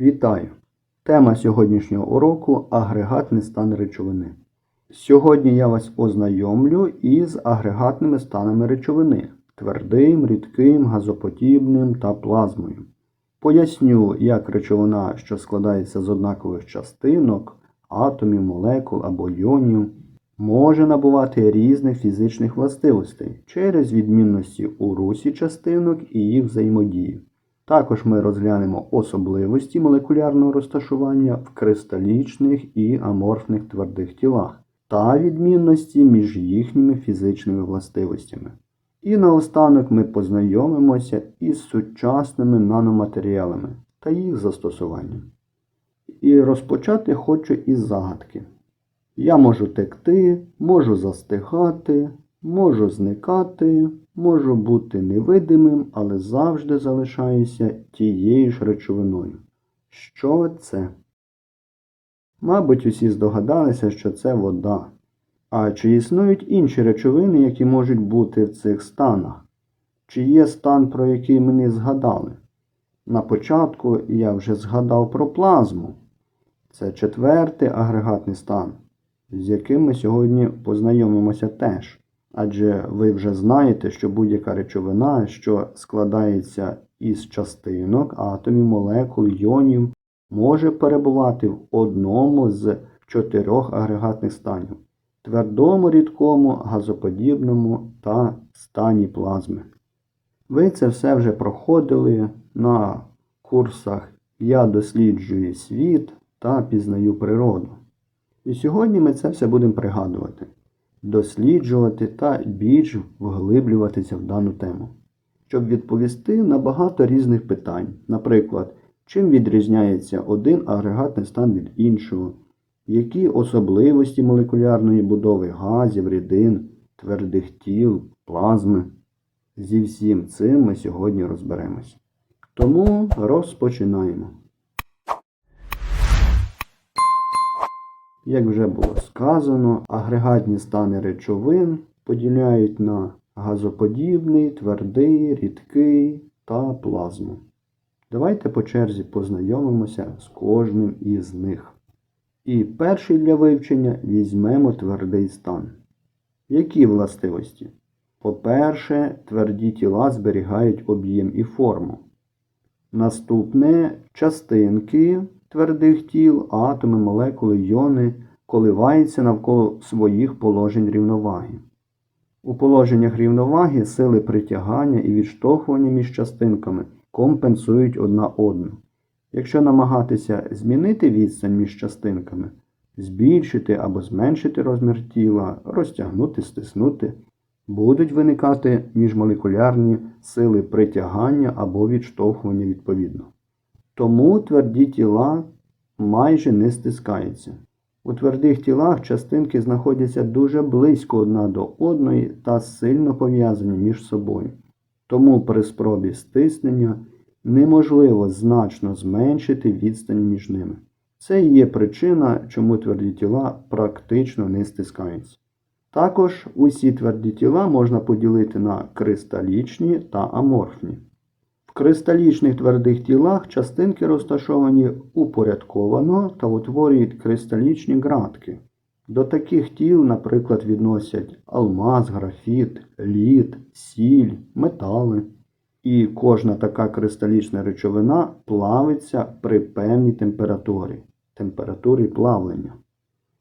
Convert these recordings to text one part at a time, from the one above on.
Вітаю! Тема сьогоднішнього уроку агрегатний стан речовини. Сьогодні я вас ознайомлю із агрегатними станами речовини твердим, рідким, газоподібним та плазмою. Поясню, як речовина, що складається з однакових частинок, атомів, молекул або іонів, може набувати різних фізичних властивостей через відмінності у русі частинок і їх взаємодії. Також ми розглянемо особливості молекулярного розташування в кристалічних і аморфних твердих тілах та відмінності між їхніми фізичними властивостями. І наостанок ми познайомимося із сучасними наноматеріалами та їх застосуванням. І розпочати хочу із загадки. Я можу текти, можу застигати, можу зникати, можу бути невидимим, але завжди залишаюся тією ж речовиною. Що це? Мабуть, усі здогадалися, що це вода. А чи існують інші речовини, які можуть бути в цих станах? Чи є стан, про який ми не згадали? На початку я вже згадав про плазму. Це четвертий агрегатний стан, з яким ми сьогодні познайомимося теж. Адже ви вже знаєте, що будь-яка речовина, що складається із частинок, атомів, молекул, іонів, може перебувати в одному з чотирьох агрегатних станів твердому, рідкому, газоподібному та стані плазми. Ви це все вже проходили на курсах Я досліджую світ та пізнаю природу. І сьогодні ми це все будемо пригадувати, досліджувати та більш вглиблюватися в дану тему, щоб відповісти на багато різних питань. Наприклад, чим відрізняється один агрегатний стан від іншого, які особливості молекулярної будови газів, рідин, твердих тіл, плазми. Зі всім цим ми сьогодні розберемось. Тому розпочинаємо. Як вже було сказано, агрегатні стани речовин поділяють на газоподібний, твердий, рідкий та плазму. Давайте по черзі познайомимося з кожним із них. І перший для вивчення візьмемо твердий стан. Які властивості? По-перше, тверді тіла зберігають об'єм і форму. Наступне частинки твердих тіл, атоми, молекули, йони коливаються навколо своїх положень рівноваги. У положеннях рівноваги сили притягання і відштовхування між частинками компенсують одна одну. Якщо намагатися змінити відстань між частинками, збільшити або зменшити розмір тіла, розтягнути, стиснути, будуть виникати міжмолекулярні сили притягання або відштовхування відповідно. Тому тверді тіла майже не стискаються. У твердих тілах частинки знаходяться дуже близько одна до одної та сильно пов'язані між собою. Тому при спробі стиснення неможливо значно зменшити відстань між ними. Це і є причина, чому тверді тіла практично не стискаються. Також усі тверді тіла можна поділити на кристалічні та аморфні. Кристалічних твердих тілах частинки розташовані упорядковано та утворюють кристалічні ґратки. До таких тіл, наприклад, відносять алмаз, графіт, лід, сіль, метали. І кожна така кристалічна речовина плавиться при певній температурі, температурі плавлення.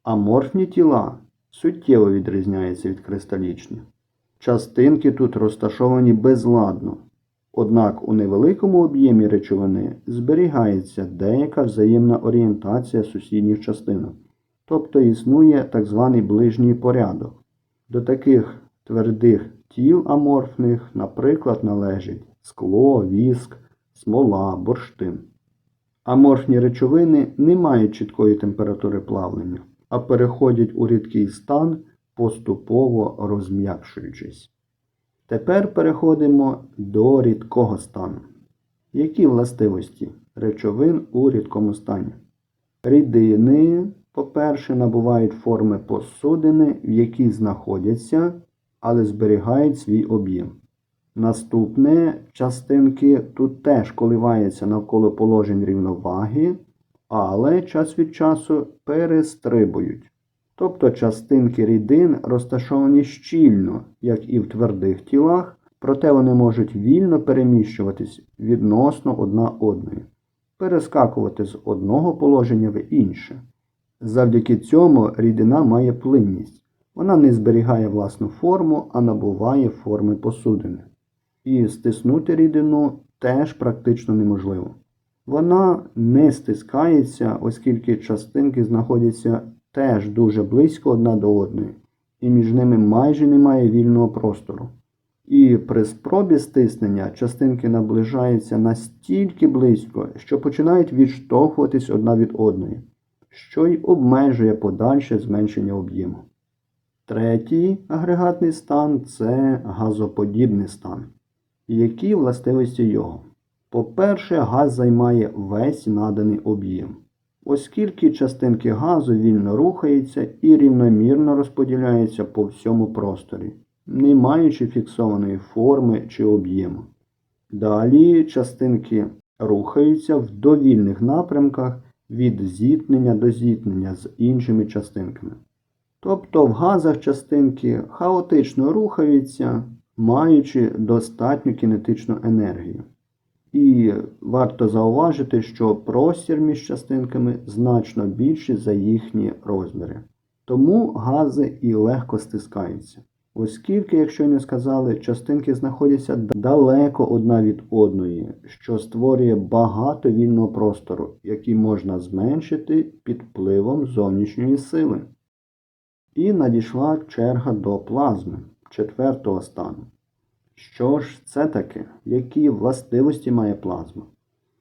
Аморфні тіла суттєво відрізняються від кристалічних. Частинки тут розташовані безладно, однак у невеликому об'ємі речовини зберігається деяка взаємна орієнтація сусідніх частинок, тобто існує так званий ближній порядок. До таких твердих тіл аморфних, наприклад, належить скло, віск, смола, бурштин. Аморфні речовини не мають чіткої температури плавлення, а переходять у рідкий стан, поступово розм'якшуючись. Тепер переходимо до рідкого стану. Які властивості речовин у рідкому стані? Рідини, по-перше, набувають форми посудини, в якій знаходяться, але зберігають свій об'єм. Наступне частинки тут теж коливаються навколо положень рівноваги, але час від часу перестрибують. Тобто частинки рідин розташовані щільно, як і в твердих тілах, проте вони можуть вільно переміщуватись відносно одна одної, перескакувати з одного положення в інше. Завдяки цьому рідина має плинність. Вона не зберігає власну форму, а набуває форми посудини. І стиснути рідину теж практично неможливо. Вона не стискається, оскільки частинки знаходяться теж дуже близько одна до одної, і між ними майже немає вільного простору. І при спробі стиснення частинки наближаються настільки близько, що починають відштовхуватись одна від одної, що й обмежує подальше зменшення об'єму. Третій агрегатний стан це газоподібний стан. Які властивості його? По-перше, газ займає весь наданий об'єм, оскільки частинки газу вільно рухаються і рівномірно розподіляються по всьому просторі, не маючи фіксованої форми чи об'єму. Далі частинки рухаються в довільних напрямках від зіткнення до зіткнення з іншими частинками. Тобто в газах частинки хаотично рухаються, маючи достатню кінетичну енергію. І варто зауважити, що простір між частинками значно більший за їхні розміри. Тому гази і легко стискаються. Оскільки, якщо не сказали, частинки знаходяться далеко одна від одної, що створює багато вільного простору, який можна зменшити під впливом зовнішньої сили. І надійшла черга до плазми четвертого стану. Що ж це таке? Які властивості має плазма?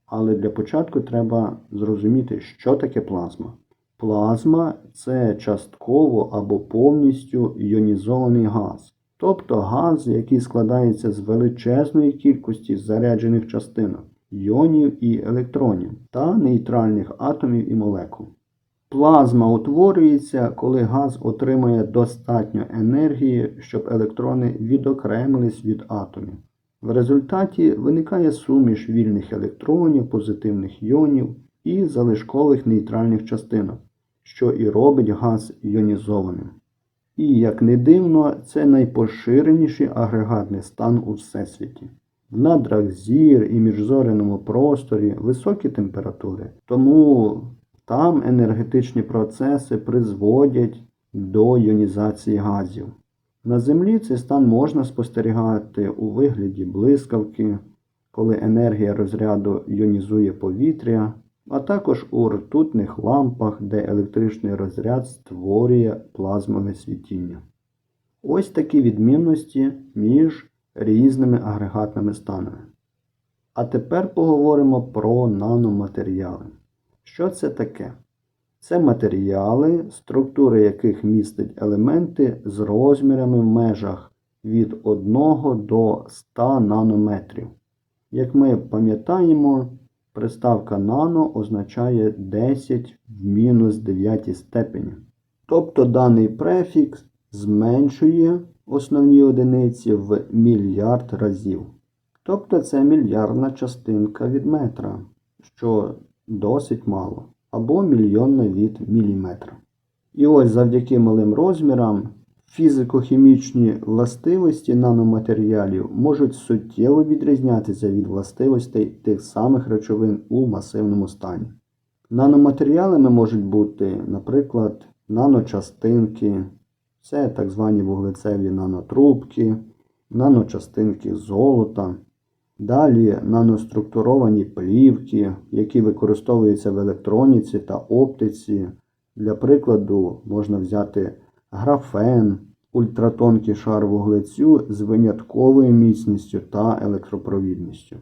Але для початку треба зрозуміти, що таке плазма. Плазма це частково або повністю іонізований газ, тобто газ, який складається з величезної кількості заряджених частинок, іонів і електронів та нейтральних атомів і молекул. Плазма утворюється, коли газ отримує достатньо енергії, щоб електрони відокремились від атомів. В результаті виникає суміш вільних електронів, позитивних іонів і залишкових нейтральних частинок, що і робить газ іонізованим. І, як не дивно, це найпоширеніший агрегатний стан у всесвіті. В надрах зір і міжзоряному просторі високі температури, тому там енергетичні процеси призводять до іонізації газів. На Землі цей стан можна спостерігати у вигляді блискавки, коли енергія розряду іонізує повітря, а також у ртутних лампах, де електричний розряд створює плазмове світіння. Ось такі відмінності між різними агрегатними станами. А тепер поговоримо про наноматеріали. Що це таке? Це матеріали, структури яких містять елементи з розмірами в межах від 1 до 100 нанометрів. Як ми пам'ятаємо, приставка нано означає 10 в мінус 9 степені. Тобто даний префікс зменшує основні одиниці в мільярд разів. Тобто це мільярдна частинка від метра, що досить мало, або мільйонна від міліметра. І ось завдяки малим розмірам фізико-хімічні властивості наноматеріалів можуть суттєво відрізнятися від властивостей тих самих речовин у масивному стані. Наноматеріалами можуть бути, наприклад, наночастинки, це так звані вуглецеві нанотрубки, наночастинки золота. Далі наноструктуровані плівки, які використовуються в електроніці та оптиці. Для прикладу, можна взяти графен, ультратонкий шар вуглецю з винятковою міцністю та електропровідністю.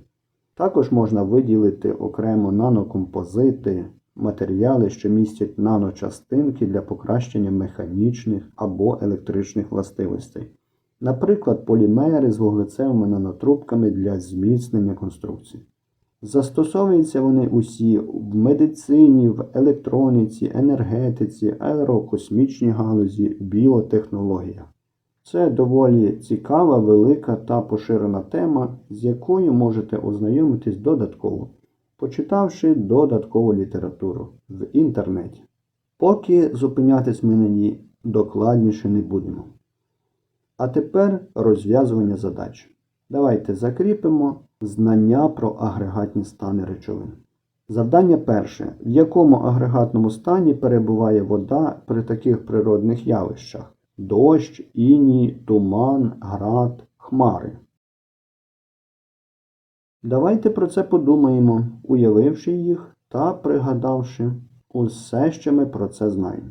Також можна виділити окремо нанокомпозити, матеріали, що містять наночастинки для покращення механічних або електричних властивостей. Наприклад, полімери з вуглецевими нанотрубками для зміцнення конструкцій. Застосовуються вони усі в медицині, в електроніці, енергетиці, аерокосмічній галузі, біотехнологіях. Це доволі цікава, велика та поширена тема, з якою можете ознайомитись додатково, почитавши додаткову літературу в інтернеті. Поки зупинятись ми на ній докладніше не будемо. А тепер розв'язування задач. Давайте закріпимо знання про агрегатні стани речовин. Завдання перше. В якому агрегатному стані перебуває вода при таких природних явищах? Дощ, іній, туман, град, хмари. Давайте про це подумаємо, уявивши їх та пригадавши усе, що ми про це знаємо.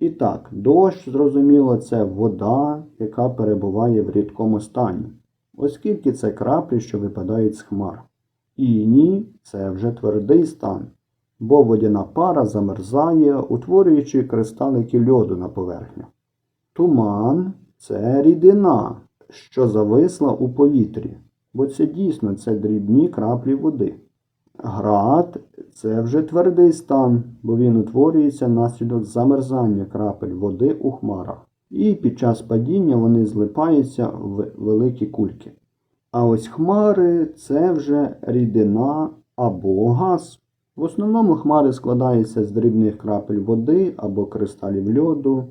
І так, дощ, зрозуміло, це вода, яка перебуває в рідкому стані, оскільки це краплі, що випадають з хмар. Іній це вже твердий стан, бо водяна пара замерзає, утворюючи кристалики льоду на поверхню. Туман це рідина, що зависла у повітрі, бо це дійсно це дрібні краплі води. Град це вже твердий стан, бо він утворюється внаслідок замерзання крапель води у хмарах. І під час падіння вони злипаються в великі кульки. А ось хмари це вже рідина або газ. В основному хмари складаються з дрібних крапель води або кристалів льоду,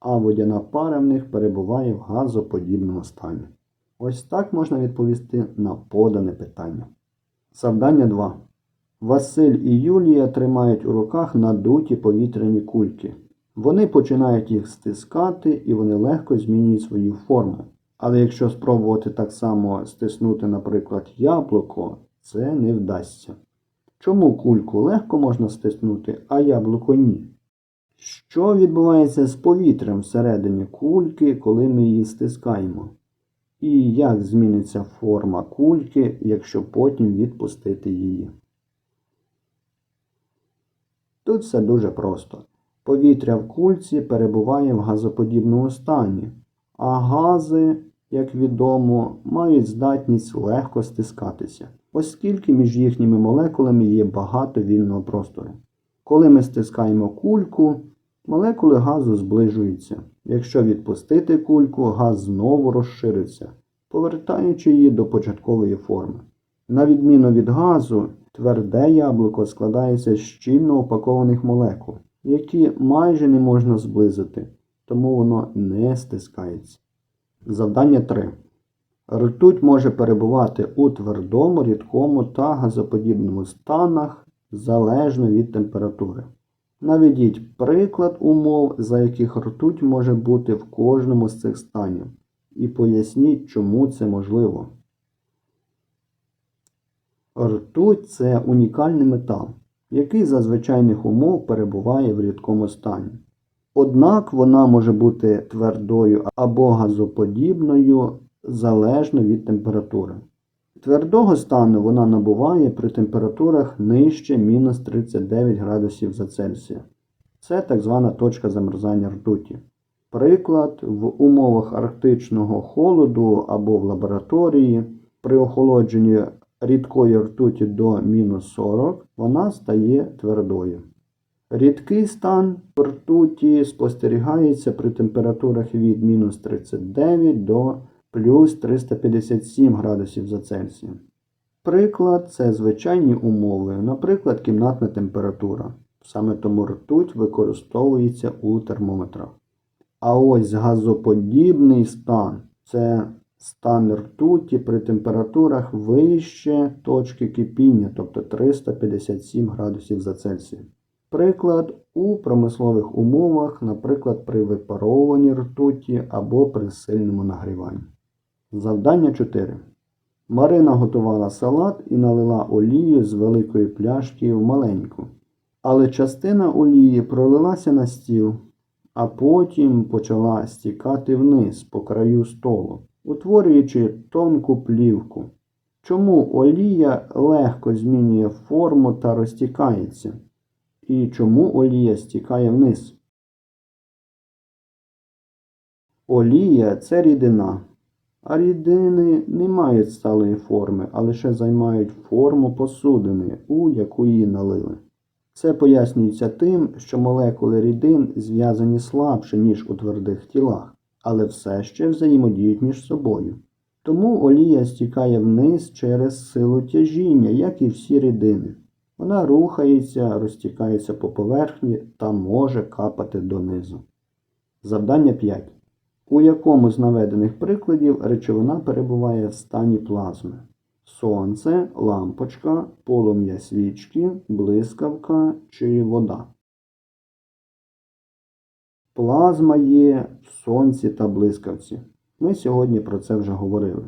а водяна пара в них перебуває в газоподібному стані. Ось так можна відповісти на подане питання. Завдання 2. Василь і Юлія тримають у руках надуті повітряні кульки. Вони починають їх стискати і вони легко змінюють свою форму. Але якщо спробувати так само стиснути, наприклад, яблуко, це не вдасться. Чому кульку легко можна стиснути, а яблуко ні? Що відбувається з повітрям всередині кульки, коли ми її стискаємо? І як зміниться форма кульки, якщо потім відпустити її? Тут все дуже просто. Повітря в кульці перебуває в газоподібному стані, а гази, як відомо, мають здатність легко стискатися, оскільки між їхніми молекулами є багато вільного простору. Коли ми стискаємо кульку, молекули газу зближуються. Якщо відпустити кульку, газ знову розшириться, повертаючи її до початкової форми. На відміну від газу, тверде яблуко складається з щільно упакованих молекул, які майже не можна зблизити, тому воно не стискається. Завдання 3. Ртуть може перебувати у твердому, рідкому та газоподібному станах залежно від температури. Наведіть приклад умов, за яких ртуть може бути в кожному з цих станів, і поясніть, чому це можливо. Ртуть це унікальний метал, який за звичайних умов перебуває в рідкому стані. Однак вона може бути твердою або газоподібною залежно від температури. Твердого стану вона набуває при температурах нижче мінус 39 градусів за Цельсія. Це так звана точка замерзання ртуті. Приклад, в умовах арктичного холоду або в лабораторії при охолодженні рідкої ртуті до мінус 40 вона стає твердою. Рідкий стан ртуті спостерігається при температурах від мінус 39 до плюс 357 градусів за Цельсієм. Приклад це звичайні умови, наприклад, кімнатна температура. Саме тому ртуть використовується у термометрах. А ось газоподібний стан це стан ртуті при температурах вище точки кипіння, тобто 357 градусів за Цельсієм. Приклад у промислових умовах, наприклад, при випаровуванні ртуті або при сильному нагріванні. Завдання 4. Марина готувала салат і налила олію з великої пляшки в маленьку. Але частина олії пролилася на стіл, а потім почала стікати вниз по краю столу, утворюючи тонку плівку. Чому олія легко змінює форму та розтікається? І чому олія стікає вниз? Олія це рідина. А рідини не мають сталої форми, а лише займають форму посудини, у яку її налили. Це пояснюється тим, що молекули рідин зв'язані слабше, ніж у твердих тілах, але все ще взаємодіють між собою. Тому олія стікає вниз через силу тяжіння, як і всі рідини. Вона рухається, розтікається по поверхні та може капати донизу. Завдання 5. У якому з наведених прикладів речовина перебуває в стані плазми? Сонце, лампочка, полум'я свічки, блискавка чи вода. Плазма є в сонці та блискавці. Ми сьогодні про це вже говорили.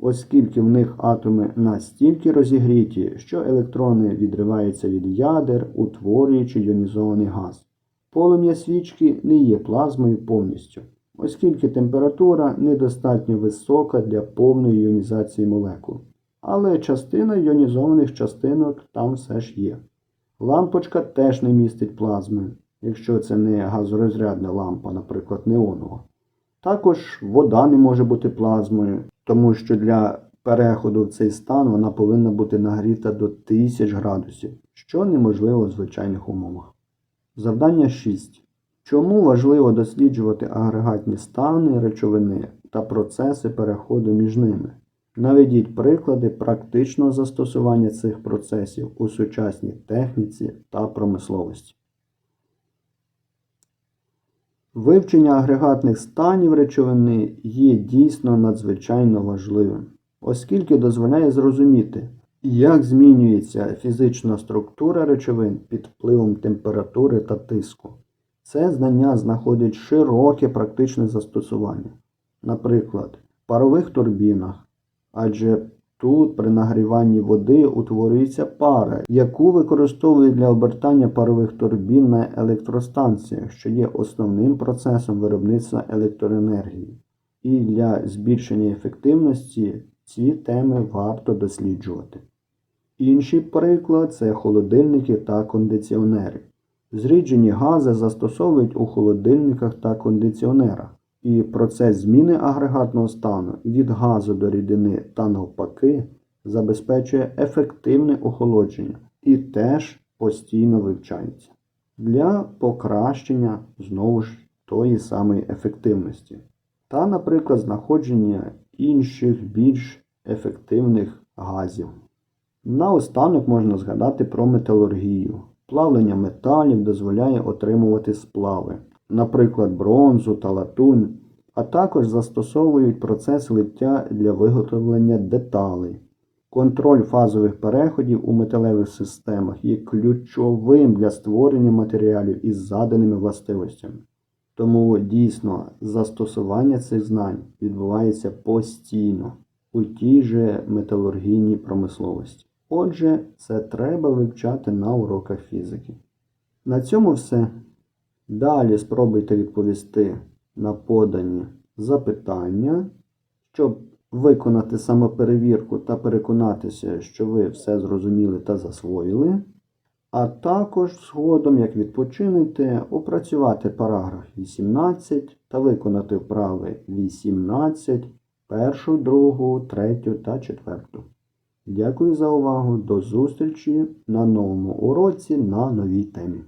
Оскільки в них атоми настільки розігріті, що електрони відриваються від ядер, утворюючи іонізований газ. Полум'я свічки не є плазмою повністю, оскільки температура недостатньо висока для повної іонізації молекул. Але частина іонізованих частинок там все ж є. Лампочка теж не містить плазми, якщо це не газорозрядна лампа, наприклад, неонова. Також вода не може бути плазмою, тому що для переходу в цей стан вона повинна бути нагріта до 1000 градусів, що неможливо в звичайних умовах. Завдання 6. Чому важливо досліджувати агрегатні стани речовини та процеси переходу між ними? Наведіть приклади практичного застосування цих процесів у сучасній техніці та промисловості. Вивчення агрегатних станів речовини є дійсно надзвичайно важливим, оскільки дозволяє зрозуміти, як змінюється фізична структура речовин під впливом температури та тиску. Це знання знаходить широке практичне застосування, наприклад, в парових турбінах, адже тут при нагріванні води утворюється пара, яку використовують для обертання парових турбін на електростанціях, що є основним процесом виробництва електроенергії. І для збільшення ефективності ці теми варто досліджувати. Інший приклад це холодильники та кондиціонери. Зріджені гази застосовують у холодильниках та кондиціонерах, і процес зміни агрегатного стану від газу до рідини та навпаки забезпечує ефективне охолодження і теж постійно вивчається для покращення знову ж тої самої ефективності та, наприклад, знаходження інших більш ефективних газів. Наостанок можна згадати про металургію. Плавлення металів дозволяє отримувати сплави, наприклад, бронзу та латунь, а також застосовують процес лиття для виготовлення деталей. Контроль фазових переходів у металевих системах є ключовим для створення матеріалів із заданими властивостями. Тому дійсно застосування цих знань відбувається постійно у тій же металургійній промисловості. Отже, це треба вивчати на уроках фізики. На цьому все. Далі спробуйте відповісти на подані запитання, щоб виконати самоперевірку та переконатися, що ви все зрозуміли та засвоїли. А також згодом, як відпочинете, опрацювати параграф 18 та виконати вправи 18, першу, другу, третю та четверту. Дякую за увагу. До зустрічі на новому уроці на новій темі.